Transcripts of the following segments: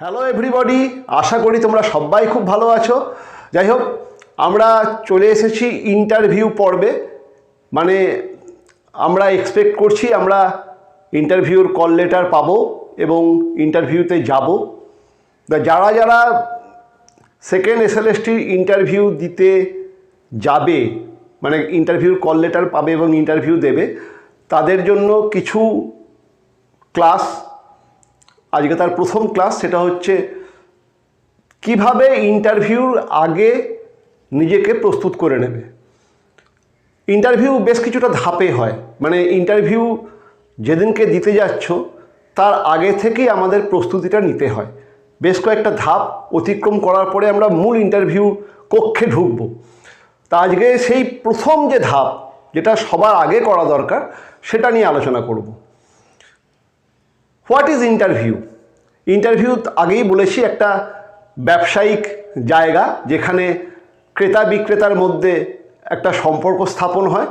Hello everybody আশা করি তোমরা সবাই খুব ভালো আছো। যাই হোক, আমরা চলে এসেছি ইন্টারভিউ পর্বে। মানে আমরা এক্সপেক্ট করছি আমরা ইন্টারভিউর কল লেটার পাবো এবং ইন্টারভিউতে যাব। যারা যারা সেকেন্ড এসএলএসটির ইন্টারভিউ দিতে যাবে মানে ইন্টারভিউর কল লেটার পাবে এবং ইন্টারভিউ দেবে, তাদের জন্য কিছু ক্লাস আজকে তার প্রথম ক্লাস, সেটা হচ্ছে কীভাবে ইন্টারভিউর আগে নিজেকে প্রস্তুত করে নেবে। ইন্টারভিউ বেশ কিছুটা ধাপে হয়। মানে ইন্টারভিউ যেদিনকে দিতে যাচ্ছ, তার আগে থেকেই আমাদের প্রস্তুতিটা নিতে হয়। বেশ কয়েকটা ধাপ অতিক্রম করার পরে আমরা মূল ইন্টারভিউ কক্ষে ঢুকবো। তা আজকে সেই প্রথম যে ধাপ, যেটা সবার আগে করা দরকার, সেটা নিয়ে আলোচনা করব। হোয়াট ইজ ইন্টারভিউ ইন্টারভিউ আগেই বলেছি একটা ব্যবসায়িক জায়গা যেখানে ক্রেতা বিক্রেতার মধ্যে একটা সম্পর্ক স্থাপন হয়।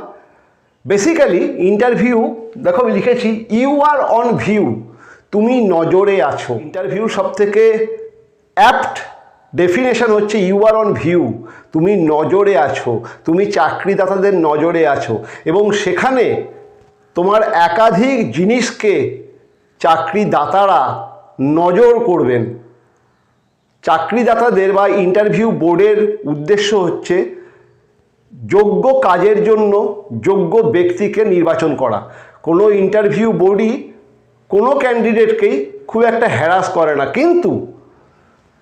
বেসিক্যালি ইন্টারভিউ দেখো আমি লিখেছি ইউ আর অন ভিউ তুমি নজরে আছো। ইন্টারভিউ সব থেকে অ্যাপ্ট ডেফিনেশন হচ্ছে ইউ আর অন ভিউ তুমি নজরে আছো, তুমি চাকরিদাতাদের নজরে আছো। এবং সেখানে তোমার একাধিক জিনিসকে চাকরিদাতারা নজর করবেন। চাকরিদাতাদের বা ইন্টারভিউ বোর্ডের উদ্দেশ্য হচ্ছে যোগ্য কাজের জন্য যোগ্য ব্যক্তিকে নির্বাচন করা। কোনো ইন্টারভিউ বোর্ডই কোনো ক্যান্ডিডেটকেই খুব একটা হ্যারাস করে না। কিন্তু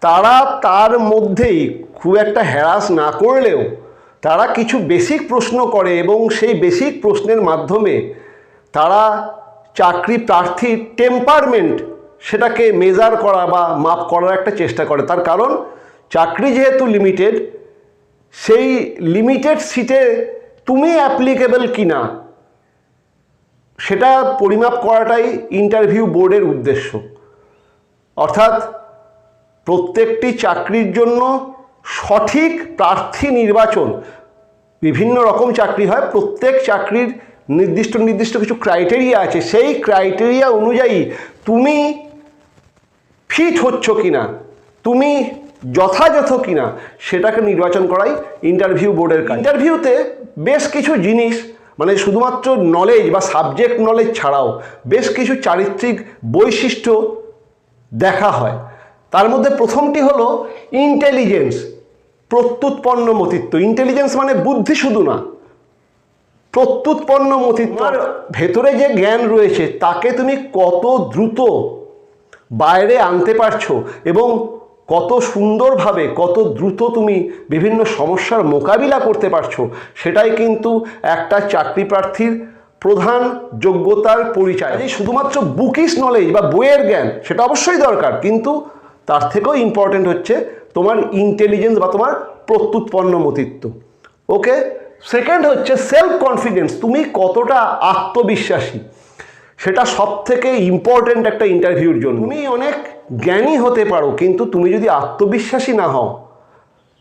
তারা তার মধ্যেই খুব একটা হ্যারাস না করলেও তারা কিছু বেসিক প্রশ্ন করে এবং সেই বেসিক প্রশ্নের মাধ্যমে তারা চাকরি প্রার্থীর টেম্পারমেন্ট সেটাকে মেজার করা বা মাপ করার একটা চেষ্টা করে। তার কারণ, চাকরি যেহেতু লিমিটেড সেই লিমিটেড সিটে তুমি অ্যাপ্লিকেবল কিনা, সেটা পরিমাপ করাটাই ইন্টারভিউ বোর্ডের উদ্দেশ্য। অর্থাৎ, প্রত্যেকটি চাকরির জন্য সঠিক প্রার্থী নির্বাচন, বিভিন্ন রকম চাকরি হয়, প্রত্যেক চাকরির নির্দিষ্ট নির্দিষ্ট কিছু ক্রাইটেরিয়া আছে। সেই ক্রাইটেরিয়া অনুযায়ী তুমি ফিট হচ্ছ কি না তুমি যথাযথ কিনা, সেটাকে নির্বাচন করাই ইন্টারভিউ বোর্ডের কাজ। ইন্টারভিউতে বেশ কিছু জিনিস মানে শুধুমাত্র নলেজ বা সাবজেক্ট নলেজ ছাড়াও বেশ কিছু চারিত্রিক বৈশিষ্ট্য দেখা হয়। তার মধ্যে প্রথমটি হলো ইন্টেলিজেন্স প্রত্যুৎপন্ন মতিত্ব ইন্টেলিজেন্স মানে বুদ্ধি শুধু না প্রত্যুৎপন্ন মতিত্ব। আর ভেতরে যে জ্ঞান রয়েছে তাকে তুমি কত দ্রুত বাইরে আনতে পারছ এবং কত সুন্দরভাবে কত দ্রুত তুমি বিভিন্ন সমস্যার মোকাবিলা করতে পারছ সেটাই কিন্তু একটা চাকরি প্রার্থীর প্রধান যোগ্যতার পরিচয়। এই শুধুমাত্র বুকিস নলেজ বা বইয়ের জ্ঞান সেটা অবশ্যই দরকার কিন্তু তার থেকেও ইম্পর্টেন্ট হচ্ছে তোমার ইন্টেলিজেন্স বা তোমার প্রত্যুৎপন্ন মতিত্ব। ওকে সেকেন্ড হচ্ছে সেলফ কনফিডেন্স তুমি কতটা আত্মবিশ্বাসী? সেটা সব থেকে ইম্পর্ট্যান্ট একটা ইন্টারভিউর জন্য। তুমি অনেক জ্ঞানী হতে পারো, কিন্তু তুমি যদি আত্মবিশ্বাসী না হও,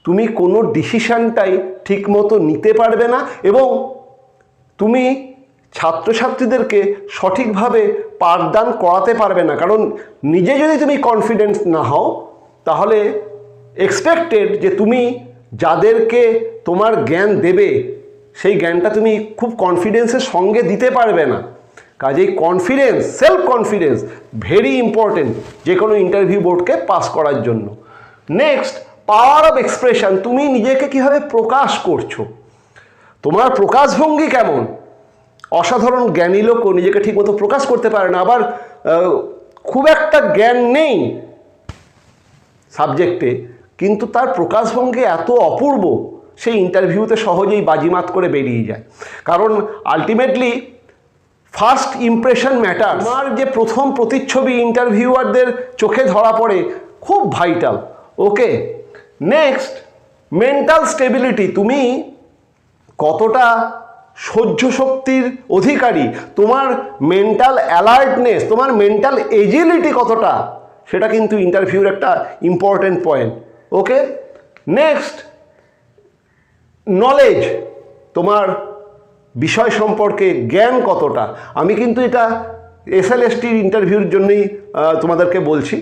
তুমি কোনো ডিসিশানটাই ঠিকমতো নিতে পারবে না এবং তুমি ছাত্রছাত্রীদেরকে সঠিকভাবে পাঠদান করাতে পারবে না। কারণ নিজে যদি তুমি কনফিডেন্স না হও, তাহলে এক্সপেক্টেড যে তুমি যাদেরকে তোমার জ্ঞান দেবে, সেই জ্ঞানটা তুমি খুব কনফিডেন্সের সঙ্গে দিতে পারবে না। কাজেই confidence self confidence very important যে কোনো ইন্টারভিউ বোর্ডকে পাস করার জন্য। নেক্সট পাওয়ার অফ এক্সপ্রেশন তুমি নিজেকে কীভাবে প্রকাশ করছ? তোমার প্রকাশভঙ্গি কেমন? অসাধারণ জ্ঞানী লোকও নিজেকে ঠিকমতো প্রকাশ করতে পারে না, আবার খুব একটা জ্ঞান নেই সাবজেক্টে কিন্তু তার প্রকাশভঙ্গি এত অপূর্ব সেই ইন্টারভিউতে সহজেই বাজিমাত করে বেরিয়ে যায়। কারণ আলটিমেটলি ফার্স্ট ইমপ্রেশন ম্যাটার আমার যে প্রথম প্রতিচ্ছবি ইন্টারভিউয়ারদের চোখে ধরা পড়ে, খুব vital okay next mental stability তুমি কতটা সহ্য শক্তির অধিকারী? তোমার মেন্টাল অ্যালার্টনেস তোমার মেন্টাল এজিলিটি কতটা? সেটা কিন্তু ইন্টারভিউর একটা important point okay next knowledge তোমার বিষয় সম্পর্কে জ্ঞান কতটা? আমি কিন্তু এটা এসএলএসটির ইন্টারভিউর জন্যই তোমাদেরকে বলছি।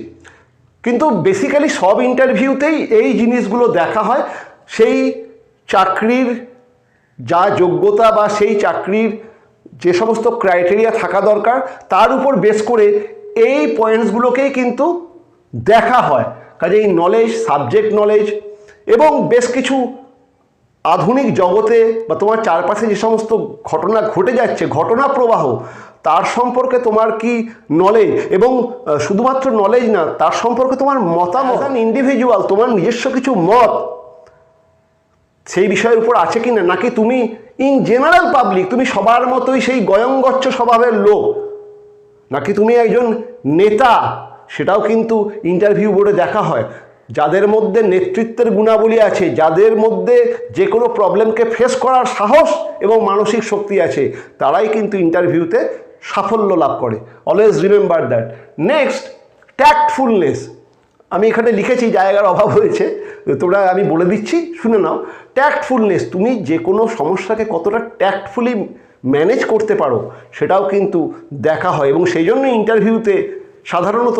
কিন্তু বেসিক্যালি সব ইন্টারভিউতেই এই জিনিসগুলো দেখা হয়। সেই চাকরির যা যোগ্যতা বা সেই চাকরির যে সমস্ত ক্রাইটেরিয়া থাকা দরকার, তার উপর বেস করে এই পয়েন্টসগুলোকেই কিন্তু দেখা হয়। কাজে এই নলেজ সাবজেক্ট নলেজ এবং বেশ কিছু আধুনিক জগতে বা তোমার চারপাশে যে সমস্ত ঘটনা ঘটে যাচ্ছে, ঘটনা প্রবাহ, তার সম্পর্কে তোমার কি নলেজ এবং শুধুমাত্র নলেজ না, তার সম্পর্কে তোমার মতামত? ইন্ডিভিজুয়াল তোমার নিজস্ব কিছু মত, সেই বিষয়ের উপর আছে কি না নাকি তুমি ইন জেনারেল পাবলিক তুমি সবার মতোই সেই গয়ঙ্গচ্ছ স্বভাবের লোক? নাকি তুমি একজন নেতা সেটাও কিন্তু ইন্টারভিউ বোর্ডে দেখা হয়। যাদের মধ্যে নেতৃত্বের গুণাবলী আছে, যাদের মধ্যে যে কোনো প্রবলেমকে ফেস করার সাহস এবং মানসিক শক্তি আছে, তারাই কিন্তু ইন্টারভিউতে সাফল্য লাভ করে। Always remember that next tactfulness আমি এখানে লিখেছি, জায়গার অভাব হয়েছে। তোমরা, আমি বলে দিচ্ছি, শুনে নাও। ট্যাক্টফুলনেস তুমি যে কোনো সমস্যাকে কতটা ট্যাক্টফুলি ম্যানেজ করতে পারো, সেটাও কিন্তু দেখা হয় এবং সেই জন্য ইন্টারভিউতে সাধারণত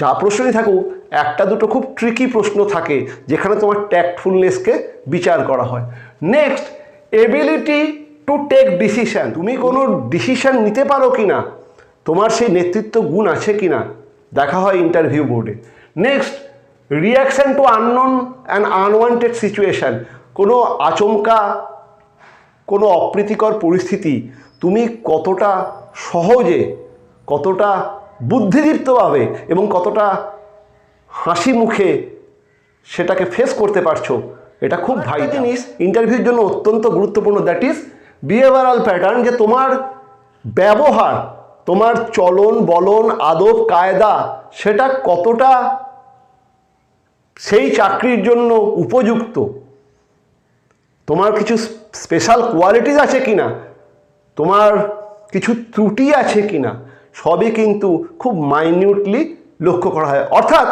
যা প্রশ্নই থাকুক, একটা দুটো খুব ট্রিকি প্রশ্ন থাকে, যেখানে তোমার ট্যাক্টফুলনেসকে বিচার করা হয়। Next ability to take decision তুমি কোনো ডিসিশান নিতে পারো কি না তোমার সেই নেতৃত্ব গুণ আছে কি না দেখা হয় ইন্টারভিউ বোর্ডে next reaction to unknown and unwanted situation কোনো আচমকা, কোনো অপ্রীতিকর পরিস্থিতি, তুমি কতটা সহজে, কতটা বুদ্ধিদীপ্তভাবে এবং কতটা হাসি মুখে সেটাকে ফেস করতে পারছ এটা খুব ভাই জিনিস। ইন্টারভিউর জন্য অত্যন্ত গুরুত্বপূর্ণ। দ্যাট ইজ বিহেভিয়ারাল প্যাটার্ন যে তোমার ব্যবহার তোমার চলন বলন আদব কায়দা সেটা কতটা সেই চাকরির জন্য উপযুক্ত? তোমার কিছু স্পেশাল কোয়ালিটিস আছে কি না তোমার কিছু ত্রুটি আছে কি না সবই কিন্তু খুব মাইনিউটলি লক্ষ্য করা হয়। অর্থাৎ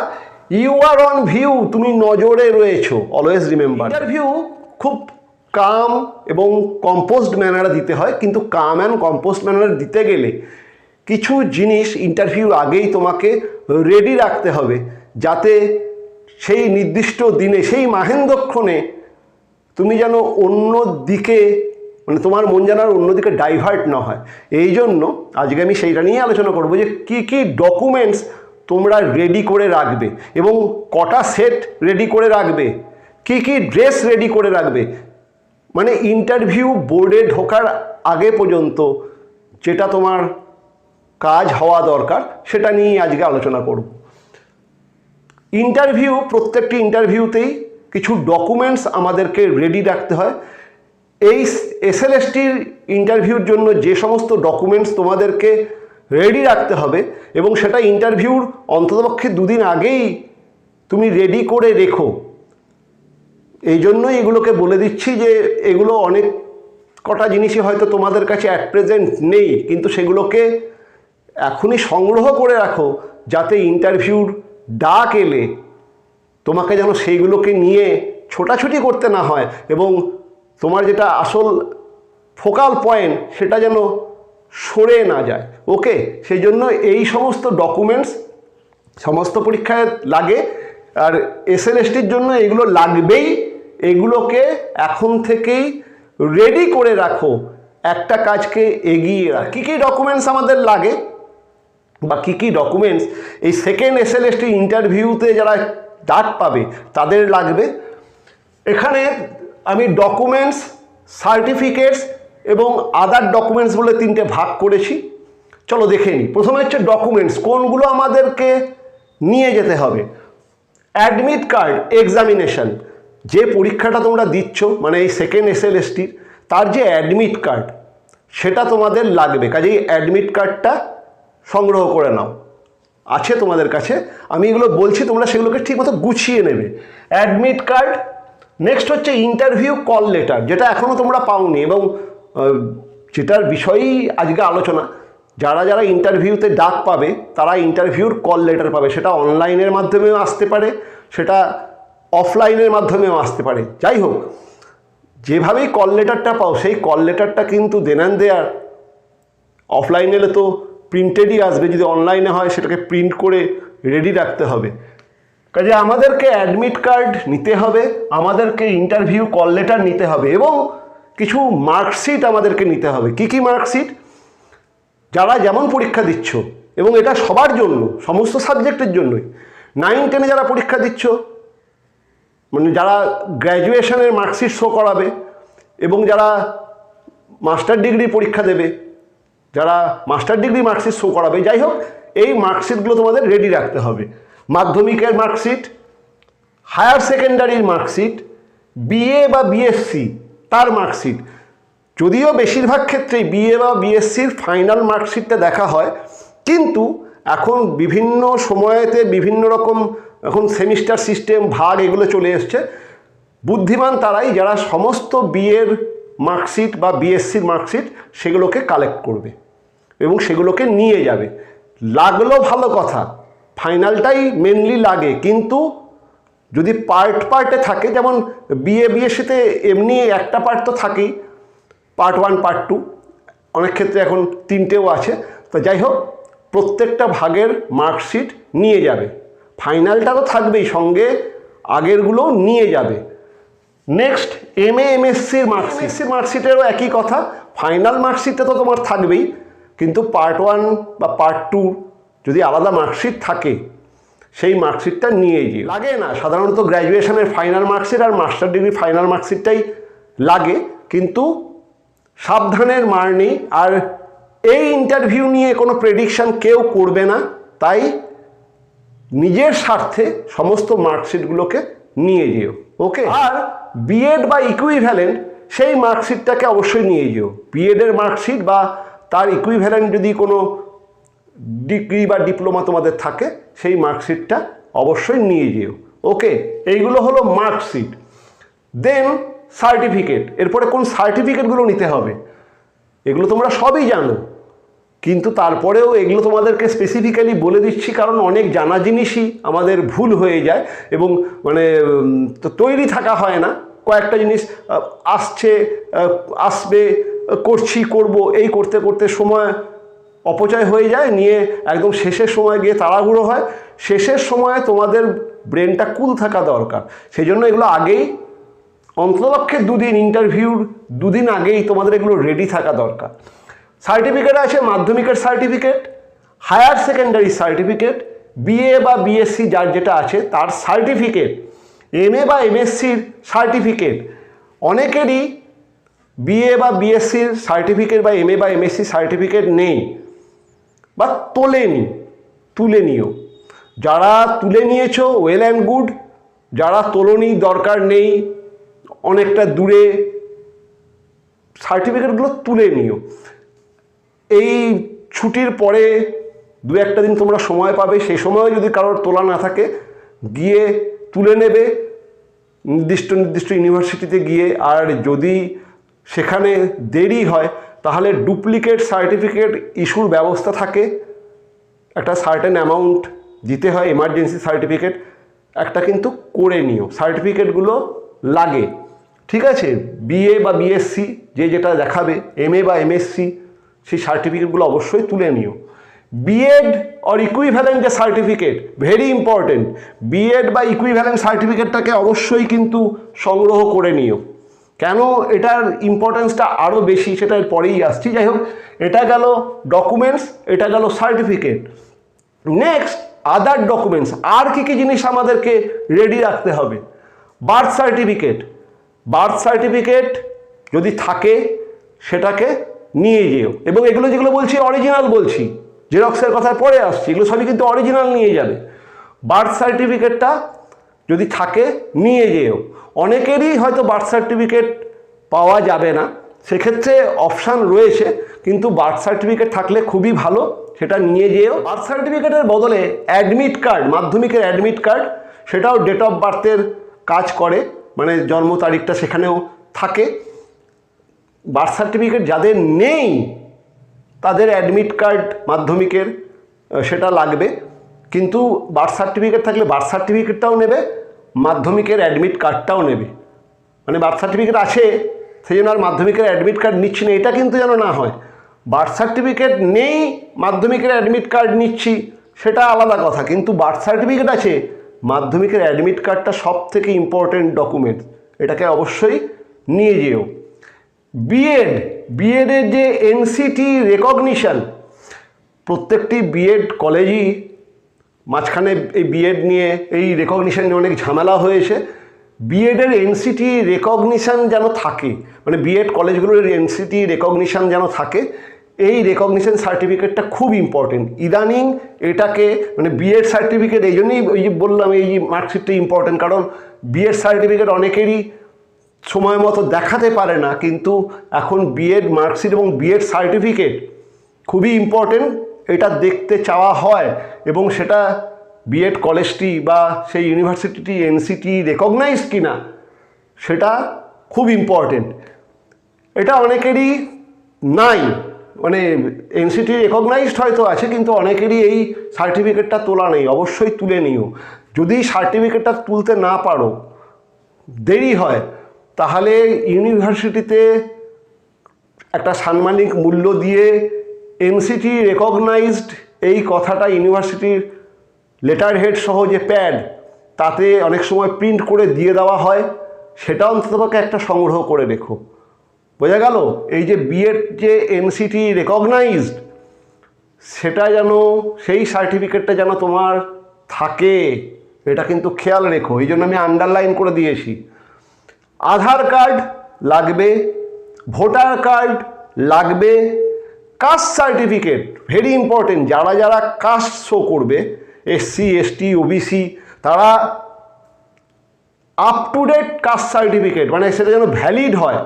ইউ আর অন ভিউ তুমি নজরে রয়েছো অলওয়েজ রিমেম্বার ইন্টারভিউ খুব কাম এবং কম্পোস্ট ম্যানারে দিতে হয়, কিন্তু কাম অ্যান্ড কম্পোস্ট ম্যানারে দিতে গেলে কিছু জিনিস ইন্টারভিউ আগেই তোমাকে রেডি রাখতে হবে, যাতে সেই নির্দিষ্ট দিনে, সেই মাহেন্দ্রক্ষণে তুমি যেন অন্য দিকে মানে তোমার মন যেন আর অন্যদিকে ডাইভার্ট না হয়। এই জন্য আজকে আমি সেইটা নিয়ে আলোচনা করব যে কী কী ডকুমেন্টস তোমরা রেডি করে রাখবে এবং কটা সেট রেডি করে রাখবে, কী কী ড্রেস রেডি করে রাখবে। মানে ইন্টারভিউ বোর্ডে ঢোকার আগে পর্যন্ত যেটা তোমার কাজ হওয়া দরকার সেটা নিয়ে আজকে আলোচনা করব। ইন্টারভিউ প্রত্যেকটি ইন্টারভিউতেই কিছু ডকুমেন্টস আমাদেরকে রেডি রাখতে হয়। এই এসএলএসটির ইন্টারভিউর জন্য যে সমস্ত ডকুমেন্টস তোমাদেরকে রেডি রাখতে হবে এবং সেটা ইন্টারভিউর অন্ততপক্ষে দুদিন আগেই তুমি রেডি করে রেখো। এই জন্যই এগুলোকে বলে দিচ্ছি যে এগুলো অনেক কটা জিনিসই হয়তো তোমাদের কাছে অ্যাট প্রেজেন্ট নেই, কিন্তু সেগুলোকে এখনই সংগ্রহ করে রাখো যাতে ইন্টারভিউর ডাক এলে তোমাকে যেন সেইগুলোকে নিয়ে ছোটাছুটি করতে না হয় এবং তোমার যেটা আসল ফোকাল পয়েন্ট সেটা যেন সরে না যায়। ওকে সেই জন্য এই সমস্ত ডকুমেন্টস সমস্ত পরীক্ষায় লাগে। আর এসএলএসটির জন্য এগুলো লাগবেই। এগুলোকে এখন থেকেই রেডি করে রাখো। একটা কাজকে এগিয়ে রাখ। কী কী ডকুমেন্টস আমাদের লাগে? বা কী কী ডকুমেন্টস এই সেকেন্ড এসএলএসটি ইন্টারভিউতে যারা ডাক পাবে, তাদের লাগবে। এখানে আমি ডকুমেন্টস সার্টিফিকেটস এবং আদার ডকুমেন্টস বলে তিনটে ভাগ করেছি। চলো দেখে নিই প্রথমে হচ্ছে ডকুমেন্টস কোনগুলো আমাদেরকে নিয়ে যেতে হবে? অ্যাডমিট কার্ড এক্সামিনেশন যে পরীক্ষাটা তোমরা দিচ্ছ মানে এই সেকেন্ড এসএলএসটির তার যে অ্যাডমিট কার্ড সেটা তোমাদের লাগবে। কাজেই অ্যাডমিট কার্ডটা সংগ্রহ করে নাও। আছে তোমাদের কাছে। আমি এগুলো বলছি, তোমরা সেগুলোকে ঠিকমতো গুছিয়ে নেবে। অ্যাডমিট কার্ড নেক্সট হচ্ছে ইন্টারভিউ কল লেটার যেটা এখনও তোমরা পাওনি এবং যেটার বিষয়েই আজকে আলোচনা। যারা যারা ইন্টারভিউতে ডাক পাবে, তারা ইন্টারভিউর কল লেটার পাবে। সেটা অনলাইনের মাধ্যমেও আসতে পারে, সেটা অফলাইনের মাধ্যমেও আসতে পারে। যাই হোক, যেভাবেই কল লেটারটা পাও, সেই কল লেটারটা কিন্তু দেনান দেয়ার অফলাইনে এলে তো প্রিন্টেডই আসবে। যদি অনলাইনে হয়, সেটাকে প্রিন্ট করে রেডি রাখতে হবে। কাজে আমাদেরকে অ্যাডমিট কার্ড নিতে হবে, আমাদেরকে ইন্টারভিউ কল লেটার নিতে হবে এবং কিছু মার্কশিট আমাদেরকে নিতে হবে। কি কি মার্কশিট যারা যেমন পরীক্ষা দিচ্ছ এবং এটা সবার জন্য, সমস্ত সাবজেক্টের জন্যই। নাইন টেনে যারা পরীক্ষা দিচ্ছ মানে যারা গ্র্যাজুয়েশনের মার্কশিট শো করাবে এবং যারা মাস্টার ডিগ্রি পরীক্ষা দেবে, যারা মাস্টার ডিগ্রি মার্কশিট শো করাবে, যাই হোক, এই মার্কশিটগুলো তোমাদের রেডি রাখতে হবে। মাধ্যমিকের মার্কশিট, হায়ার সেকেন্ডারির মার্কশিট, বিএ বা বিএসসি, তার মার্কশিট। যদিও বেশিরভাগ ক্ষেত্রেই বিএ বা বিএসসির ফাইনাল মার্কশিটটা দেখা হয়, কিন্তু এখন বিভিন্ন সময়েতে বিভিন্ন রকম এখন সেমিস্টার সিস্টেম, ভাগ এগুলো চলে এসছে। বুদ্ধিমান তারাই যারা সমস্ত বিএর মার্কশিট বা বিএসসির মার্কশিট সেগুলোকে কালেক্ট করবে এবং সেগুলোকে নিয়ে যাবে। লাগল ভালো কথা ফাইনালটাই মেনলি লাগে, কিন্তু যদি পার্ট পার্টে থাকে, যেমন বিএ বিএসসিতে এমনি একটা পার্ট তো থাকেই পার্ট ওয়ান পার্ট টু অনেক ক্ষেত্রে এখন তিনটেও আছে। তো যাই হোক, প্রত্যেকটা ভাগের মার্কশিট নিয়ে যাবে। ফাইনালটা তো থাকবেই সঙ্গে আগেরগুলোও নিয়ে যাবে। নেক্সট এম এ এমএসসির মার্কশিট সির মার্কশিটেরও একই কথা ফাইনাল মার্কশিটটা তো তোমার থাকবেই, কিন্তু পার্ট ওয়ান বা পার্ট টু যদি আলাদা মার্কশিট থাকে, সেই মার্কশিটটা নিয়ে গিয়ে লাগে না, সাধারণত গ্র্যাজুয়েশনের ফাইনাল মার্কশিট আর মাস্টার ডিগ্রি ফাইনাল মার্কশিটটাই লাগে, কিন্তু সাবধানের মার নেই। আর এই ইন্টারভিউ নিয়ে কোনো প্রেডিকশান কেউ করবে না, তাই নিজের স্বার্থে সমস্ত মার্কশিটগুলোকে নিয়ে যেও ওকে আর বিএড বা ইকুইভ্যালেন্ট সেই মার্কশিটটাকে অবশ্যই নিয়ে যেও। বিএডের মার্কশিট বা তার ইকুইভ্যালেন্ট যদি কোনো ডিগ্রি বা ডিপ্লোমা তোমাদের থাকে, সেই মার্কশিটটা অবশ্যই নিয়ে যেও। ওকে, এইগুলো হলো মার্কশিট। দেন সার্টিফিকেট এরপরে কোন সার্টিফিকেটগুলো নিতে হবে? এগুলো তোমরা সবই জানো। কিন্তু তারপরেও এগুলো তোমাদেরকে স্পেসিফিক্যালি বলে দিচ্ছি, কারণ অনেক জানা জিনিসই আমাদের ভুল হয়ে যায় এবং মানে তৈরি থাকা হয় না। কয়েকটা জিনিস আসছে আসবে, করছি, করব, এই করতে করতে সময় অপচয় হয়ে যায়, নিয়ে একদম শেষের সময় গিয়ে তাড়াহুড়ো হয়। শেষের সময় তোমাদের ব্রেনটা কুল থাকা দরকার। সেই জন্য এগুলো আগেই, অন্ততপক্ষে দুদিন ইন্টারভিউর দুদিন আগেই তোমাদের এগুলো রেডি থাকা দরকার। সার্টিফিকেট আছে মাধ্যমিকের certificate higher secondary certificate BA বা বিএসসি যার যেটা আছে তার সার্টিফিকেট এমএ বা এমএসসির সার্টিফিকেট অনেকেরই বিএ বা বিএসসির সার্টিফিকেট বা এমএ বা এমএসসি সার্টিফিকেট নেই। বা তোলেনি তুলে নিও। যারা তুলে নিয়েছো ওয়েল অ্যান্ড গুড যারা তোলনি দরকার নেই, অনেকটা দূরে সার্টিফিকেটগুলো তুলে নিও। এই ছুটির পরে দু একটা দিন তোমরা সময় পাবে সেই সময় যদি কারোর তোলা না থাকে, গিয়ে তুলে নেবে। নির্দিষ্ট নির্দিষ্ট ইউনিভার্সিটিতে গিয়ে, আর যদি সেখানে দেরি হয় তাহলে ডুপ্লিকেট সার্টিফিকেট ইস্যুর ব্যবস্থা থাকে। একটা সার্টেন অ্যামাউন্ট দিতে হয় এমার্জেন্সি সার্টিফিকেট একটা কিন্তু করে নিও। সার্টিফিকেটগুলো লাগে। ঠিক আছে? বিএ বা বিএসসি যে যেটা দেখাবে এমএ বা এমএসসি সেই সার্টিফিকেটগুলো অবশ্যই তুলে নিও। বিএড অর ইকুইভ্যালেন্ট যে সার্টিফিকেট ভেরি ইম্পর্টেন্ট বিএড বা ইকুইভ্যালেন্ট সার্টিফিকেটটাকে অবশ্যই কিন্তু সংগ্রহ করে নিও। কেন এটার ইম্পর্টেন্সটা আরও বেশি সেটা পরেই আসছি। যাই হোক, এটা গেল ডকুমেন্টস এটা গেল সার্টিফিকেট নেক্সট আদার ডকুমেন্টস আর কী কী জিনিস আমাদেরকে রেডি রাখতে হবে? বার্থ সার্টিফিকেট বার্থ সার্টিফিকেট যদি থাকে, সেটাকে নিয়ে যেও। এবং এগুলো যেগুলো বলছি অরিজিনাল বলছি জেরক্সের কথা পরে আসছি, এগুলো সবই কিন্তু অরিজিনাল নিয়ে যাবে। বার্থ সার্টিফিকেটটা যদি থাকে, নিয়ে যেও। অনেকেরই হয়তো বার্থ সার্টিফিকেট পাওয়া যাবে না। সেক্ষেত্রে অপশান রয়েছে, কিন্তু বার্থ সার্টিফিকেট থাকলে খুবই ভালো, সেটা নিয়ে যেও। বার্থ সার্টিফিকেটের বদলে অ্যাডমিট কার্ড মাধ্যমিকের অ্যাডমিট কার্ড সেটাও ডেট অফ বার্থের কাজ করে মানে জন্ম তারিখটা সেখানেও থাকে। বার্থ সার্টিফিকেট যাদের নেই, তাদের অ্যাডমিট কার্ড মাধ্যমিকের, সেটা লাগবে। কিন্তু বার্থ সার্টিফিকেট থাকলে বার্থ সার্টিফিকেটটাও নেবে। মাধ্যমিকের অ্যাডমিট কার্ডটাও নেবে। মানে বার্থ সার্টিফিকেট আছে, সেই জন্য আর মাধ্যমিকের অ্যাডমিট কার্ড নিচ্ছি না, এটা কিন্তু যেন না হয়। বার্থ সার্টিফিকেট নেই, মাধ্যমিকের অ্যাডমিট কার্ড নিচ্ছি, সেটা আলাদা কথা। কিন্তু বার্থ সার্টিফিকেট আছে, মাধ্যমিকের অ্যাডমিট কার্ডটা সব থেকে ইম্পর্টেন্ট ডকুমেন্ট এটাকে অবশ্যই নিয়ে যেও। বিএড বিএডের যে এনসিটি রেকগনিশন প্রত্যেকটি বিএড কলেজই মাঝখানে এই বিএড নিয়ে, এই রেকগনিশন নিয়ে অনেক ঝামেলা হয়েছে। বিএডের এনসিটি রেকগনিশান যেন থাকে মানে বিএড কলেজগুলোর এনসিটি রেকগনিশান যেন থাকে, এই রেকগনিশন সার্টিফিকেটটা খুব ইম্পর্টেন্ট ইদানিং এটাকে মানে বিএড সার্টিফিকেট এই জন্যই ওই যে বললাম, এই মার্কশিটটা ইম্পর্টেন্ট কারণ বিএড সার্টিফিকেট অনেকেরই সময় মতো দেখাতে পারে না, কিন্তু এখন বিএড মার্কশিট এবং বিএড সার্টিফিকেট খুবই ইম্পর্টেন্ট এটা দেখতে চাওয়া হয়। এবং সেটা বিএড কলেজটি বা সেই ইউনিভার্সিটিটি এনসিটি রেকগনাইজ কি না সেটা খুব ইম্পর্টেন্ট এটা অনেকেরই নাই মানে এনসিটি রেকগনাইজড হয়তো আছে, কিন্তু অনেকেরই এই সার্টিফিকেটটা তোলা নেই, অবশ্যই তুলে নিও। যদি সার্টিফিকেটটা তুলতে না পারো, দেরি হয়, তাহলে ইউনিভার্সিটিতে একটা সাম্মানিক মূল্য দিয়ে এনসিটি রেকগনাইজড এই কথাটা ইউনিভার্সিটির লেটার হেড সহ যে প্যাড, তাতে অনেক সময় প্রিন্ট করে দিয়ে দেওয়া হয়, সেটা অন্ততপক্ষে একটা সংগ্রহ করে রেখো। বোঝা গেল? এই যে বিএড যে এনসিটি রেকগনাইজড সেটা যেন, সেই সার্টিফিকেটটা যেন তোমার থাকে, এটা কিন্তু খেয়াল রেখো। এই জন্য আমি আন্ডারলাইন করে দিয়েছি। আধার কার্ড লাগবে, ভোটার কার্ড লাগবে কাস্ট সার্টিফিকেট ভেরি ইম্পর্টেন্ট যারা যারা কাস্ট শো করবে এসসি এসটি ওবিসি তারা up to date caste certificate মানে সেটা যেন ভ্যালিড হয়।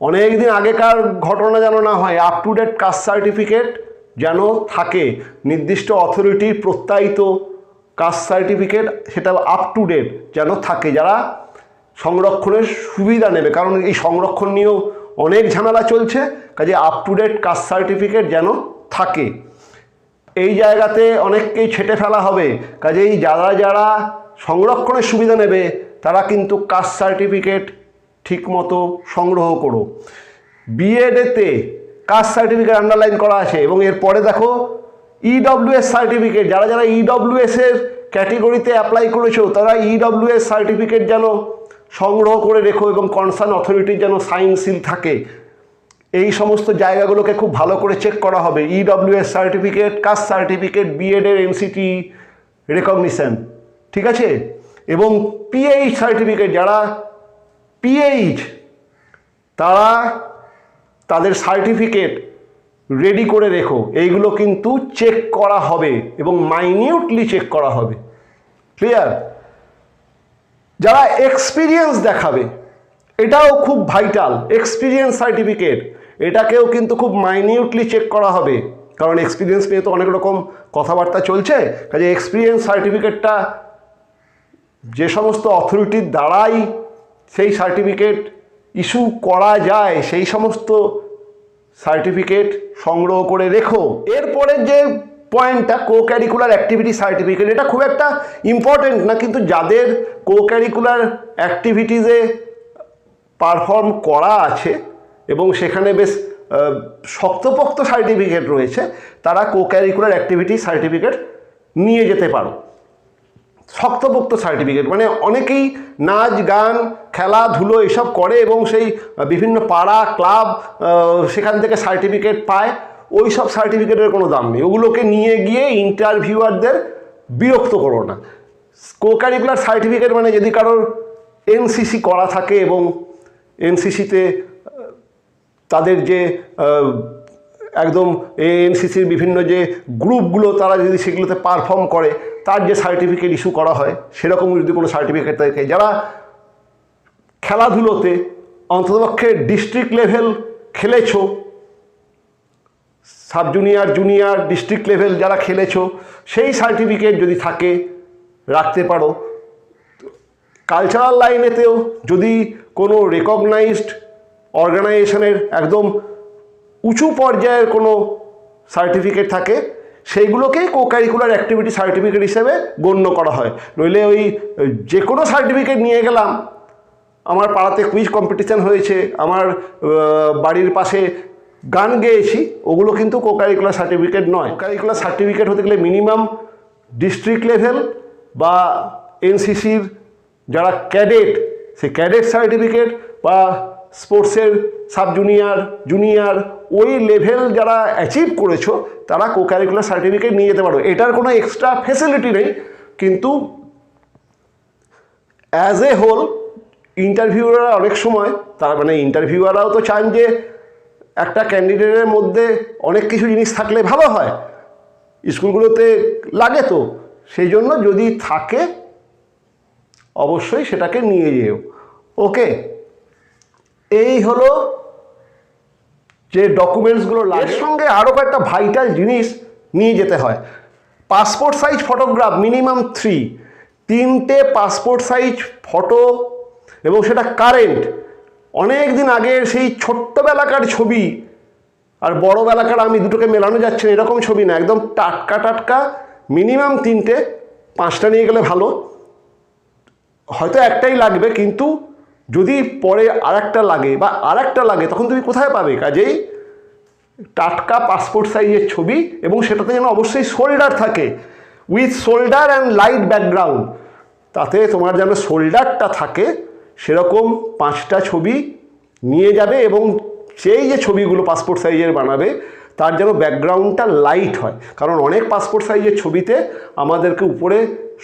অনেক দিন আগেকার ঘটনা যেন না হয় up to date caste certificate যেন থাকে। নির্দিষ্ট অথরিটির প্রত্যায়িত কাস্ট সার্টিফিকেট, সেটা আপ টু ডেট যেন থাকে, যারা সংরক্ষণের সুবিধা নেবে। কারণ এই সংরক্ষণ নিয়েও অনেক ঝামেলা চলছে, কাজে up to date caste certificate যেন থাকে। এই জায়গাতে অনেককেই ছেটে ফেলা হবে, কাজেই যারা যারা সংরক্ষণের সুবিধা নেবে, তারা কিন্তু কাস্ট সার্টিফিকেট ঠিকমতো সংগ্রহ করো। বিএডেতে কাস্ট সার্টিফিকেট আন্ডারলাইন করা আছে, এবং এরপরে দেখো ইডব্লিউএস সার্টিফিকেট যারা যারা ইডব্লিউএস এর ক্যাটেগরিতে অ্যাপ্লাই করেছ, তারা ইডব্লিউএস সার্টিফিকেট যেন সংগ্রহ করে রেখো এবং কনসার্ন অথরিটির যেন সাইন সিল থাকে। এই সমস্ত জায়গাগুলোকে খুব ভালো করে চেক করা হবে। ইডব্লিউএস সার্টিফিকেট কাস্ট সার্টিফিকেট বিএডের এনসিটি রেকগনিশন ঠিক আছে? এবং পিএইচ সার্টিফিকেট যারা পিএইচ তারা তাদের সার্টিফিকেট রেডি করে রেখো। এইগুলো কিন্তু চেক করা হবে এবং মাইনিউটলি চেক করা হবে। ক্লিয়ার যারা এক্সপিরিয়েন্স দেখাবে, এটাও খুব ভাইটাল এক্সপিরিয়েন্স সার্টিফিকেট এটাকেও কিন্তু খুব মাইনিউটলি চেক করা হবে। কারণ এক্সপিরিয়েন্স নিয়ে তো অনেক রকম কথাবার্তা চলছে। কাজে এক্সপিরিয়েন্স সার্টিফিকেটটা যে সমস্ত অথরিটির দ্বারাই সেই সার্টিফিকেট ইস্যু করা যায়, সেই সমস্ত সার্টিফিকেট সংগ্রহ করে রেখো। এরপরে যে পয়েন্টটা কো ক্যারিকুলার অ্যাক্টিভিটি সার্টিফিকেট এটা খুব একটা ইম্পর্টেন্ট না, কিন্তু যাদের কো ক্যারিকুলার অ্যাক্টিভিটিসে পারফর্ম করা আছে এবং সেখানে বেশ শক্তপোক্ত সার্টিফিকেট রয়েছে, তারা কো ক্যারিকুলার অ্যাক্টিভিটি সার্টিফিকেট নিয়ে যেতে পারো। শক্তপোক্ত সার্টিফিকেট মানে অনেকেই নাচ, গান খেলাধুলো এসব করে এবং সেই বিভিন্ন পাড়া, ক্লাব সেখান থেকে সার্টিফিকেট পায়। ওই সব সার্টিফিকেটের কোনো দাম নেই। ওগুলোকে নিয়ে গিয়ে ইন্টারভিউয়ারদের বিরক্ত করো না। কো কারিকুলার সার্টিফিকেট মানে যদি কারোর এনসিসি করা থাকে এবং এনসিসিতে তাদের যে একদম এনসিসির বিভিন্ন যে গ্রুপগুলো তারা যদি সেগুলোতে পারফর্ম করে, তার যে সার্টিফিকেট ইস্যু করা হয়, সেরকম যদি কোনো সার্টিফিকেট থাকে। যারা খেলাধুলোতে অন্ততপক্ষে district level খেলেছো sub junior junior district level যারা খেলেছো, সেই সার্টিফিকেট যদি থাকে, রাখতে পারো। কালচারাল লাইনেতেও যদি কোনো রেকগনাইজড অর্গানাইজেশনের একদম উঁচু পর্যায়ের কোনো সার্টিফিকেট থাকে, সেইগুলোকেই কো কারিকুলার অ্যাক্টিভিটি সার্টিফিকেট হিসেবে গণ্য করা হয়। নইলে ওই যে কোনো সার্টিফিকেট নিয়ে গেলাম, আমার পাড়াতে কুইজ কম্পিটিশান হয়েছে, আমার বাড়ির পাশে গান গেয়েছি ওগুলো কিন্তু কো কারিকুলার সার্টিফিকেট নয়। কারিকুলার সার্টিফিকেট হতে গেলে মিনিমাম ডিস্ট্রিক্ট লেভেল বা এনসিসির যারা ক্যাডেট সেই ক্যাডেট সার্টিফিকেট বা স্পোর্টসের সাব জুনিয়র জুনিয়র ওই লেভেল যারা অ্যাচিভ করেছ তারা কো কারিকুলার সার্টিফিকেট নিয়ে যেতে পারো। এটার কোনো এক্সট্রা ফেসিলিটি নেই কিন্তু অ্যাজ এ হোল ইন্টারভিউরা অনেক সময় তার মানে ইন্টারভিউয়াররাও তো চান যে একটা ক্যান্ডিডেটের মধ্যে অনেক কিছু জিনিস থাকলে ভালো হয়। স্কুলগুলোতে লাগে তো। সেই জন্য যদি থাকে, অবশ্যই সেটাকে নিয়ে যেও। ওকে, এই হলো যে ডকুমেন্টসগুলো লাগে। সঙ্গে আরও কয়েকটা ভাইটাল জিনিস নিয়ে যেতে হয়। Passport size photograph minimum three. তিনটে পাসপোর্ট সাইজ ফটো এবং সেটা কারেন্ট। অনেক দিন আগের সেই ছোট্টবেলাকার ছবি আর বড় বড়বেলাকার আমি দুটোকে মেলানো যাচ্ছে এরকম ছবি না, একদম টাটকা টাটকা, মিনিমাম তিনটে, পাঁচটা নিয়ে গেলে ভালো। হয়তো একটাই লাগবে, কিন্তু যদি পরে আর লাগে বা আর লাগে, তখন তুমি কোথায় পাবে? কাজেই টাটকা পাসপোর্ট সাইজের ছবি এবং সেটাতে যেন অবশ্যই শোল্ডার থাকে, with shoulder and light background. তাতে তোমার যেন শোল্ডারটা থাকে সেরকম পাঁচটা ছবি নিয়ে যাবে এবং সেই যে ছবিগুলো পাসপোর্ট সাইজের বানাবে, তার যেন ব্যাকগ্রাউন্ডটা লাইট হয়। কারণ অনেক পাসপোর্ট সাইজের ছবিতে আমাদেরকে উপরে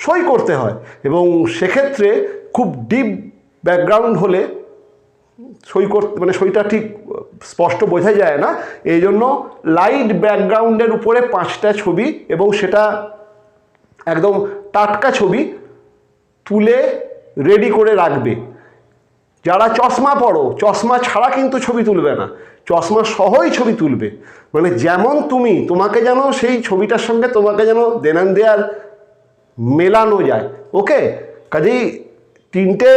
সই করতে হয় এবং সেক্ষেত্রে খুব ডিপ ব্যাকগ্রাউন্ড হলে সই করতে মানে সইটা ঠিক স্পষ্ট বোঝা যায় না। এই জন্য লাইট ব্যাকগ্রাউন্ডের উপরে পাঁচটা ছবি এবং সেটা একদম টাটকা ছবি তুলে রেডি করে রাখবে। যারা চশমা পড়ো, চশমা ছাড়া কিন্তু ছবি তুলবে না। চশমা সহই ছবি তুলবে। মানে যেমন তুমি, তোমাকে যেন সেই ছবিটার সঙ্গে তোমাকে যেন দেনান দেয়ার মেলানো যায়। ওকে? কাজেই তিনটে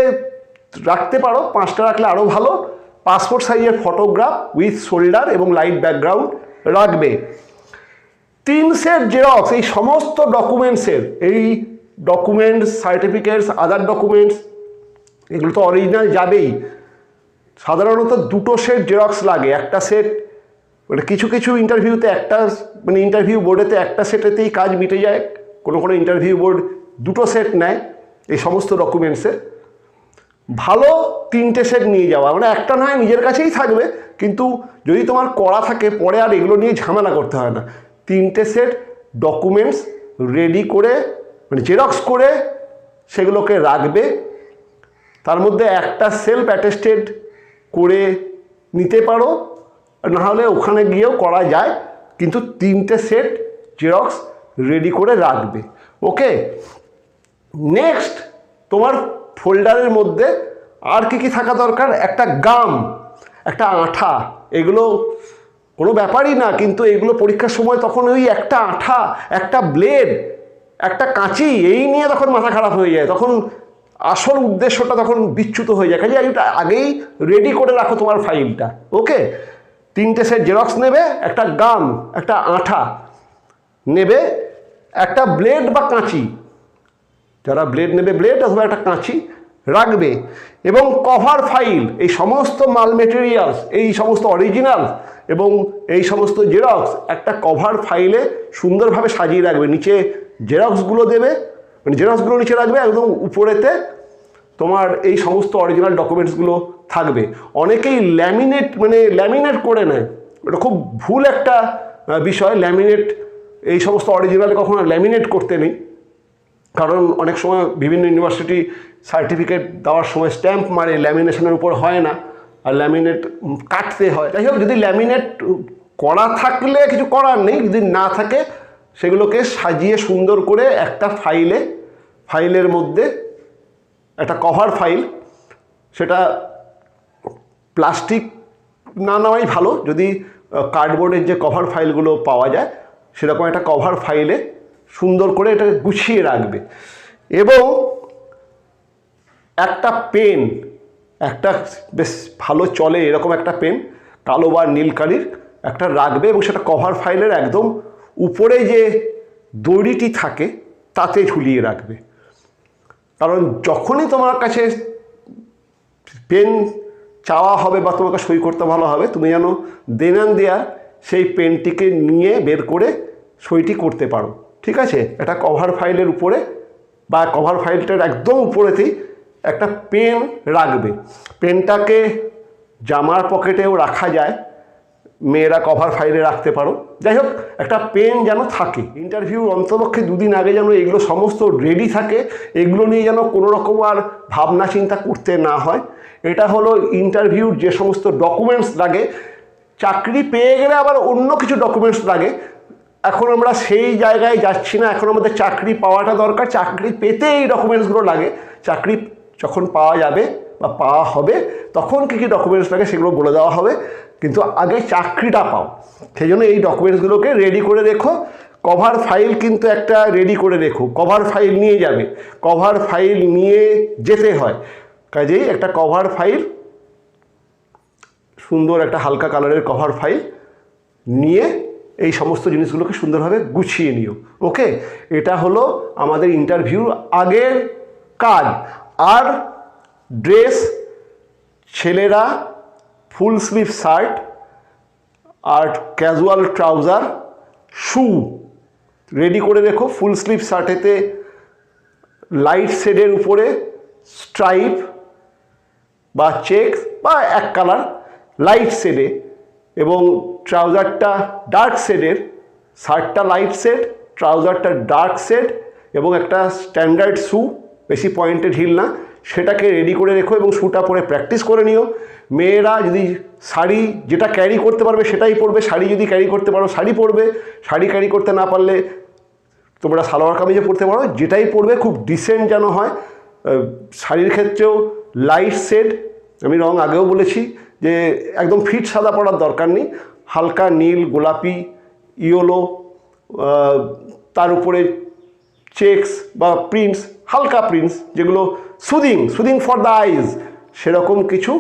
রাখতে পারো, পাঁচটা রাখলে আরও ভালো। পাসপোর্ট সাইজের ফটোগ্রাফ উইথ শোল্ডার এবং লাইট ব্যাকগ্রাউন্ড রাখবে। তিন সেট জেরক্স, এই সমস্ত ডকুমেন্টসের, এই ডকুমেন্টস, সার্টিফিকেটস, আদার ডকুমেন্টস এগুলো তো অরিজিনাল যাবেই। সাধারণত দুটো সেট জেরক্স লাগে, একটা সেট মানে কিছু কিছু ইন্টারভিউতে একটা মানে ইন্টারভিউ বোর্ডেতে একটা সেটেতেই কাজ মিটে যায়, কোনো কোনো ইন্টারভিউ বোর্ড দুটো সেট নেয়, এই সমস্ত ডকুমেন্টসের ভালো তিনটে সেট নিয়ে যাওয়া মানে একটা নয়, নিজের কাছেই থাকবে, কিন্তু যদি তোমার করা থাকে, পরে আর এগুলো নিয়ে ঝামেলা করতে হয় না। তিনটে সেট ডকুমেন্টস রেডি করে মানে জেরক্স করে, সেগুলোকে রাখবে তার মধ্যে একটা সেলফ অ্যাটেস্টেড করে নিতে পারো না হলে ওখানে গিয়েও করা যায়, কিন্তু তিনটে সেট জেরক্স রেডি করে রাখবে। ওকে নেক্সট তোমার ফোল্ডারের মধ্যে আর কি কি থাকা দরকার? একটা গাম একটা আঠা, এগুলো কোনো ব্যাপারই না, কিন্তু এগুলো পরীক্ষার সময় তখন ওই একটা আঠা, একটা ব্লেড একটা কাঁচি, এই নিয়ে তখন মাথা খারাপ হয়ে যায়। তখন আসল উদ্দেশ্যটা তখন বিচ্যুত হয়ে যায়। কাজে এটা আগেই রেডি করে রাখো তোমার ফাইলটা ওকে তিনটে সেট জেরক্স নেবে, একটা গাম একটা আঠা নেবে, একটা ব্লেড বা কাঁচি। যারা ব্লেড নেবে ব্লেড অথবা একটা কাঁচি রাখবে। এবং কভার ফাইল এই সমস্ত মাল মেটেরিয়ালস এই সমস্ত অরিজিনাল এবং এই সমস্ত জেরক্স একটা কভার ফাইলে সুন্দরভাবে সাজিয়ে রাখবে। নিচে জেরক্সগুলো দেবে মানে জেরক্সগুলো নিচে রাখবে, একদম উপরেতে তোমার এই সমস্ত অরিজিনাল ডকুমেন্টসগুলো থাকবে। অনেকেই ল্যামিনেট মানে ল্যামিনেট করে নেয়। এটা খুব ভুল একটা বিষয়। ল্যামিনেট এই সমস্ত অরিজিনালে কখনো ল্যামিনেট করতে নেই। কারণ অনেক সময় বিভিন্ন ইউনিভার্সিটি সার্টিফিকেট দেওয়ার সময় স্ট্যাম্প মারে ল্যামিনেশনের উপর হয় না। আর ল্যামিনেট কাটতে হয়। যাই হোক, যদি ল্যামিনেট করা থাকলে, কিছু করার নেই, যদি না থাকে সেগুলোকে সাজিয়ে সুন্দর করে একটা ফাইলে, ফাইলের মধ্যে একটা কভার ফাইল সেটা প্লাস্টিক না নেওয়াই ভালো, যদি কার্ডবোর্ডের যে কভার ফাইলগুলো পাওয়া যায়, সেরকম একটা কভার ফাইলে সুন্দর করে এটা গুছিয়ে রাখবে। এবং একটা পেন একটা বেশ ভালো চলে এরকম একটা পেন কালো বা নীল কালির একটা রাখবে এবং সেটা কভার ফাইলের একদম উপরে যে দড়িটি থাকে, তাতে ঝুলিয়ে রাখবে। কারণ যখনই তোমার কাছে পেন চাওয়া হবে বা তোমাকে সই করতে ভালো হবে, তুমি যেন দেনান দেয়া সেই পেনটিকে নিয়ে বের করে সইটি করতে পারো। ঠিক আছে? এটা কভার ফাইলের উপরে বা কভার ফাইলটার একদম উপরেতেই একটা পেন রাখবে। পেনটাকে জামার পকেটেও রাখা যায়। মেয়েরা কভার ফাইলে রাখতে পারো। যাই হোক, একটা পেন যেন থাকে। ইন্টারভিউর অন্তপক্ষে দুদিন আগে যেন এগুলো সমস্ত রেডি থাকে, এগুলো নিয়ে যেন কোনো রকম আর ভাবনা চিন্তা করতে না হয়। এটা হলো ইন্টারভিউর যে সমস্ত ডকুমেন্টস লাগে, চাকরি পেয়ে গেলে আবার অন্য কিছু ডকুমেন্টস লাগে। এখন আমরা সেই জায়গায় যাচ্ছি না, এখন আমাদের চাকরি পাওয়াটা দরকার। চাকরি পেতে এই ডকুমেন্টসগুলো লাগে। চাকরি যখন পাওয়া যাবে বা পাওয়া হবে, তখন কী কী ডকুমেন্টস লাগে সেগুলো বলে দেওয়া হবে, কিন্তু আগে চাকরিটা পাও। সেই জন্য এই ডকুমেন্টসগুলোকে রেডি করে রেখো। কভার ফাইল কিন্তু একটা রেডি করে রেখো। কভার ফাইল নিয়ে যাবে। কভার ফাইল নিয়ে যেতে হয়। কাজেই একটা কভার ফাইল সুন্দর একটা হালকা কালারের কভার ফাইল নিয়ে এই সমস্ত জিনিসগুলোকে সুন্দরভাবে গুছিয়ে নিও। ওকে এটা হলো আমাদের ইন্টারভিউর আগের কাজ। আর ড্রেস, ছেলেরা ফুল স্লিভ শার্ট আর ক্যাজুয়াল ট্রাউজার, শু। রেডি করে রেখো, ফুল স্লিভ শার্টেতে লাইট শেডের উপরে স্ট্রাইপ বা চেক বা এক কালার লাইট শেডে এবং ট্রাউজারটা ডার্ক শেডের। শার্টটা লাইট শেড, ট্রাউজারটা ডার্ক শেড এবং একটা স্ট্যান্ডার্ড শ্যু বেশি পয়েন্টেড হিল না। সেটাকে রেডি করে রেখো এবং শ্যুটা পরে প্র্যাকটিস করে নিও। মেয়েরা যদি শাড়ি যেটা ক্যারি করতে পারবে সেটাই পরবে, শাড়ি যদি ক্যারি করতে পারো শাড়ি পরবে, শাড়ি ক্যারি করতে না পারলে তোমরা সালোয়ার কামিজে পরতে পারো, যেটাই পরবে খুব ডিসেন্ট যেন হয়। শাড়ির ক্ষেত্রেও লাইট শেড আমি রং আগেও বলেছি যে একদম ফিট সাদা পরার দরকার নেই। হালকা নীল, গোলাপি, ইয়োলো তার উপরে চেকস বা প্রিন্টস হালকা প্রিন্টস যেগুলো soothing soothing for the eyes সেরকম কিছু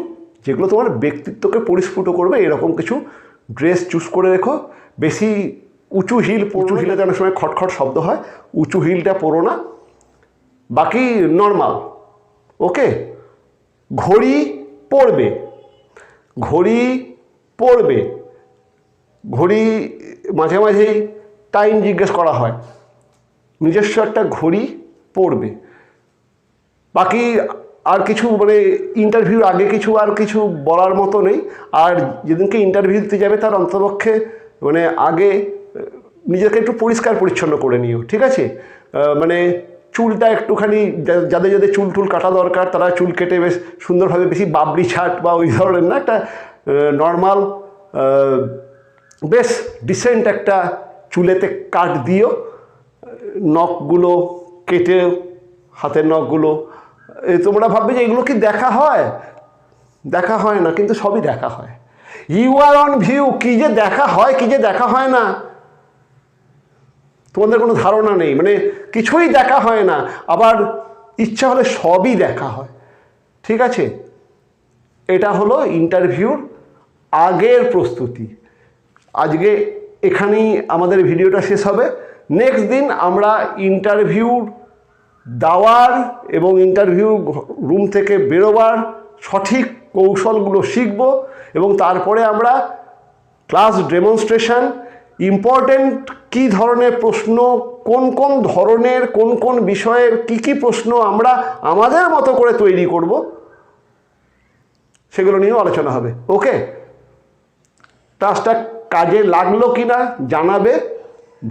যেগুলো তোমার ব্যক্তিত্বকে পরিস্ফুট করবে, এরকম কিছু ড্রেস চুজ করে রেখো। বেশি উঁচু হিল উঁচু হিলে অনেক সময় খটখট শব্দ হয়, উঁচু হিলটা পরো না। বাকি নর্মাল ওকে ঘড়ি পরবে ঘড়ি পরবে। ঘড়ি মাঝে মাঝেই টাইম জিজ্ঞেস করা হয়, নিজস্ব একটা ঘড়ি পড়বে বাকি আর কিছু মানে ইন্টারভিউর আগে কিছু আর কিছু বলার মতো নেই। আর যেদিনকে ইন্টারভিউ দিতে যাবে তার অন্তপক্ষে মানে আগে নিজেকে একটু পরিষ্কার পরিচ্ছন্ন করে নিও, ঠিক আছে? মানে চুলটা একটুখানি যাদের যাদের চুল টুল কাটা দরকার, তারা চুল কেটে বেশ সুন্দরভাবে বেশি বাবরি ছাট বা ওই ধরনের না একটা নর্মাল বেশ ডিসেন্ট একটা চুলেতে কাট দিও। নখগুলো কেটে, হাতের নখগুলো তোমরা ভাববে যে এগুলো কি দেখা হয়? দেখা হয় না, কিন্তু সবই দেখা হয়। ইউ আর অন ভিউ কী যে দেখা হয়, কী যে দেখা হয় না? তোমাদের কোনো ধারণা নেই মানে কিছুই দেখা হয় না, আবার ইচ্ছা হলে সবই দেখা হয়। ঠিক আছে? এটা হলো ইন্টারভিউর আগের প্রস্তুতি। আজকে এখানেই আমাদের ভিডিওটা শেষ হবে। নেক্সট দিন আমরা ইন্টারভিউ দেওয়ার এবং ইন্টারভিউ রুম থেকে বেরোবার সঠিক কৌশলগুলো শিখব এবং তারপরে আমরা ক্লাস ডেমনস্ট্রেশন ইম্পর্টেন্ট কী ধরনের প্রশ্ন, কোন কোন ধরনের, কোন কোন বিষয়ের কি কি প্রশ্ন আমরা আমাদের মতো করে তৈরি করব, সেগুলো নিয়েও আলোচনা হবে। ওকে ক্লাসটা কাজে লাগল কি না জানাবে,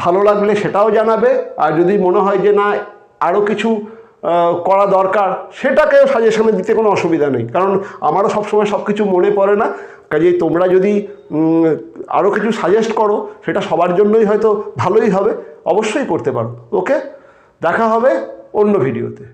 ভালো লাগলে সেটাও জানাবে, আর যদি মনে হয় যে না আরও কিছু করা দরকার, সেটাকেও সাজেশনে দিতে কোনো অসুবিধা নেই। কারণ আমারও সবসময় সব কিছু মনে পড়ে না। কাজেই তোমরা যদি আরও কিছু সাজেস্ট করো, সেটা সবার জন্যই হয়তো ভালোই হবে। অবশ্যই করতে পারো। ওকে দেখা হবে অন্য ভিডিওতে